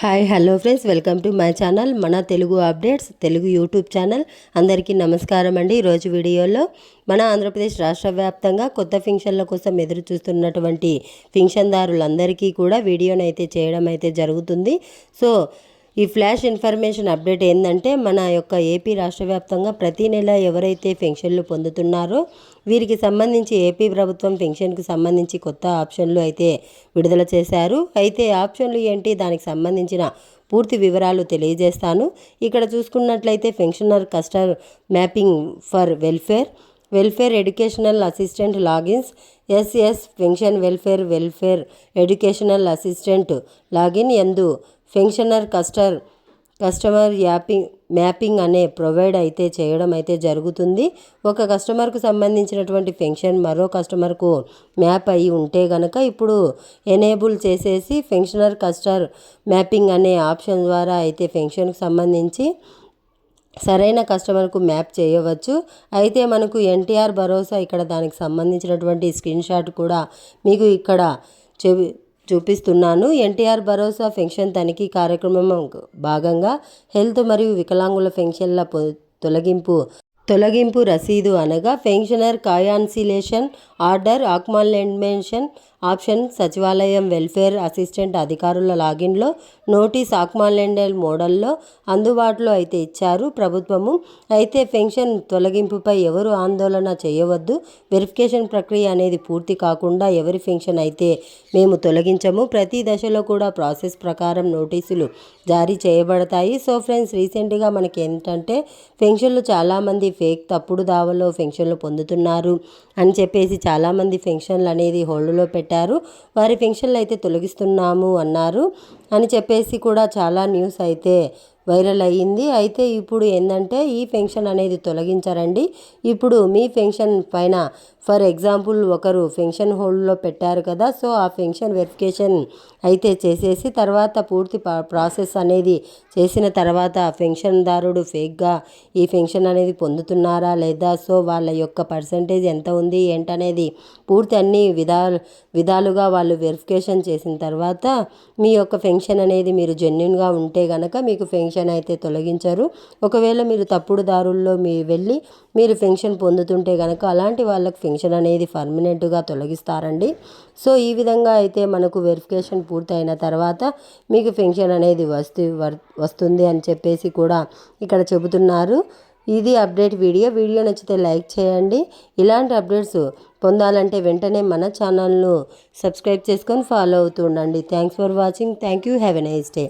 Hi hello friends. Welcome to my channel మన Telugu updates Telugu YouTube channel. అందరికీ నమస్కారం అండి. ఈరోజు వీడియోలో మన ఆంధ్రప్రదేశ్ రాష్ట్ర వ్యాప్తంగా కొత్త ఫింక్షన్ల కోసం ఎదురు చూస్తున్నటువంటి ఫింక్షన్దారులందరికీ కూడా వీడియోనైతే అయితే చేయడం అయితే జరుగుతుంది. సో ఈ ఫ్లాష్ ఇన్ఫర్మేషన్ అప్డేట్ ఏంటంటే మన యొక్క ఏపీ రాష్ట్ర వ్యాప్తంగా ప్రతి నెల ఎవరైతే పెన్షన్లు పొందుతున్నారో వీరికి సంబంధించి ఏపీ ప్రభుత్వం పెన్షన్కి సంబంధించి కొత్త ఆప్షన్లు అయితే విడుదల చేశారు. అయితే ఆప్షన్లు ఏంటి? దానికి సంబంధించిన పూర్తి వివరాలు తెలియజేస్తాను. ఇక్కడ చూసుకున్నట్లయితే pensioner customer mapping for welfare welfare educational assistant logins S S pension welfare welfare educational assistant login ఎందు pensioner customer customer mapping mapping అనే ప్రొవైడ్ అయితే చేయడం అయితే జరుగుతుంది. ఒక కస్టమర్కు సంబంధించినటువంటి ఫెన్షన్ మరో కస్టమర్కు మ్యాప్ అయి ఉంటే గనక ఇప్పుడు ఎనేబుల్ చేసేసి ఫెన్షనర్ కస్టర్ మ్యాపింగ్ అనే ఆప్షన్ ద్వారా అయితే ఫెన్షన్కి సంబంధించి సరైన కస్టమర్కు మ్యాప్ చేయవచ్చు. అయితే మనకు ఎన్టీఆర్ భరోసా ఇక్కడ దానికి సంబంధించినటువంటి స్క్రీన్ షాట్ కూడా మీకు ఇక్కడ చెవి చూపిస్తున్నాను. ఎన్టీఆర్ భరోసా పెన్షన్ తనిఖీ కార్యక్రమం భాగంగా హెల్త్ మరియు వికలాంగుల పెన్షన్ల తొలగింపు తొలగింపు రసీదు అనగా pensioner cancellation order acknowledgement option Sachivalayam welfare assistant అధికారుల లాగిన్లో నోటీస్ ఆక్మాలెండెల్ మోడల్లో అందుబాటులో అయితే ఇచ్చారు ప్రభుత్వము. అయితే పెన్షన్ తొలగింపుపై ఎవరు ఆందోళన చేయవద్దు. వెరిఫికేషన్ ప్రక్రియ అనేది పూర్తి కాకుండా ఎవరి పెన్షన్ అయితే మేము తొలగించము. ప్రతి దశలో కూడా ప్రాసెస్ ప్రకారం నోటీసులు జారీ చేయబడతాయి. సో ఫ్రెండ్స్ రీసెంట్గా మనకి ఏంటంటే పెన్షన్లు చాలామంది ఫేక్ తప్పుడు దావలో పెన్షన్లు పొందుతున్నారు అని చెప్పేసి చాలామంది పెన్షన్లు అనేది హోల్డ్లో పెట్టారు. వారి పెన్షన్లు అయితే తొలగిస్తున్నాము అన్నారు. అని చెప్పేసి కూడా చాలా న్యూస్ అయితే వైరల్ అయ్యింది. అయితే ఇప్పుడు ఏంటంటే ఈ పెన్షన్ అనేది తొలగించారండి. ఇప్పుడు మీ పెన్షన్ పైన ఫర్ ఎగ్జాంపుల్ ఒకరు పెన్షన్ హోల్డ్లో పెట్టారు కదా సో ఆ పెన్షన్ వెరిఫికేషన్ అయితే చేసేసి తర్వాత పూర్తి ప్రాసెస్ అనేది చేసిన తర్వాత పెన్షన్దారుడు ఫేక్గా ఈ పెన్షన్ అనేది పొందుతున్నారా లేదా సో వాళ్ళ యొక్క పర్సంటేజ్ ఎంత ఉంది ఏంటనేది పూర్తి అన్ని విధాలు విధాలుగా వాళ్ళు వెరిఫికేషన్ చేసిన తర్వాత మీ యొక్క పెన్షన్ అనేది మీరు జెన్యున్గా ఉంటే కనుక మీకు పెన్షన్ పెన్షన్ అయితే తొలగించరు. ఒకవేళ మీరు తప్పుడు దారుల్లో మీ వెళ్ళి మీరు పెన్షన్ పొందుతుంటే కనుక అలాంటి వాళ్ళకి పెన్షన్ అనేది పర్మనెంట్గా తొలగిస్తారండి. సో ఈ విధంగా అయితే మనకు వెరిఫికేషన్ పూర్తయిన తర్వాత మీకు పెన్షన్ అనేది వస్తు వస్తుంది అని చెప్పేసి కూడా ఇక్కడ చెబుతున్నారు. ఇది అప్డేట్ వీడియో. వీడియో నచ్చితే లైక్ చేయండి. ఇలాంటి అప్డేట్స్ పొందాలంటే వెంటనే మన ఛానల్ను సబ్స్క్రైబ్ చేసుకొని ఫాలో అవుతూ ఉండండి. Thanks for watching. Thank you. Have a nice day.